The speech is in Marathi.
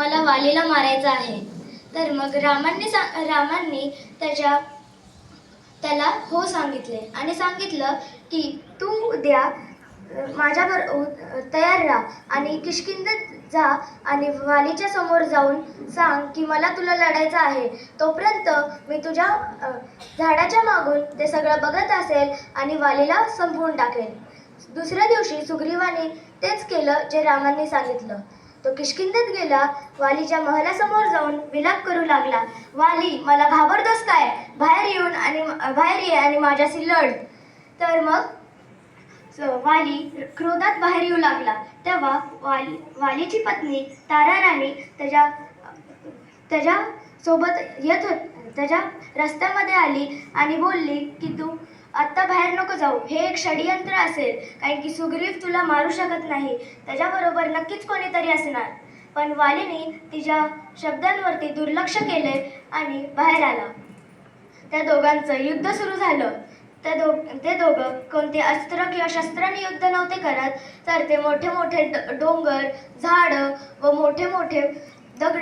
मला वालीला मारायचं आहे. तर मग रामांनी सा रामांनी त्याच्या त्याला हो सांगितले आणि सांगितलं की तू उद्या माझ्याबर तयार राहा आणि किशकिंदत जा आणि वालीच्या समोर जाऊन सांग की मला तुला लढायचं आहे. तोपर्यंत मी तुझ्या झाडाच्या मागून ते सगळं बघत असेल आणि वालीला संपवून टाकेल दुसऱ्या दिवशी सुग्रीवाने तेच केलं जे रामांनी सांगितलं. तो किशकिंदत गेला. वालीच्या महलासमोर जाऊन विलाप करू लागला. वाली मला घाबरतोस काय? बाहेर येऊन आणि बाहेर ये आणि माझ्याशी लढ. तर मग वाली क्रोधात बाहेर येऊ लागला. तेव्हा वाली वालीची पत्नी तारा राणी त्याच्या त्याच्या सोबत येत होत त्याच्या रस्त्यामध्ये आली आणि बोलली की तू आत्ता बाहेर नको जाऊ. हे एक षडयंत्र असेल. कारण की सुग्रीव तुला मारू शकत नाही. त्याच्याबरोबर नक्कीच कोणीतरी असणार. पण वालीने तिच्या शब्दांवरती दुर्लक्ष केले आणि बाहेर आला. त्या दोघांचं युद्ध सुरू झालं. त्या दो ते दोघं कोणते अस्त्र किंवा शस्त्राने युद्ध नव्हते करत तर ते मोठे मोठे ड- डोंगर झाडं व मोठे मोठे दगड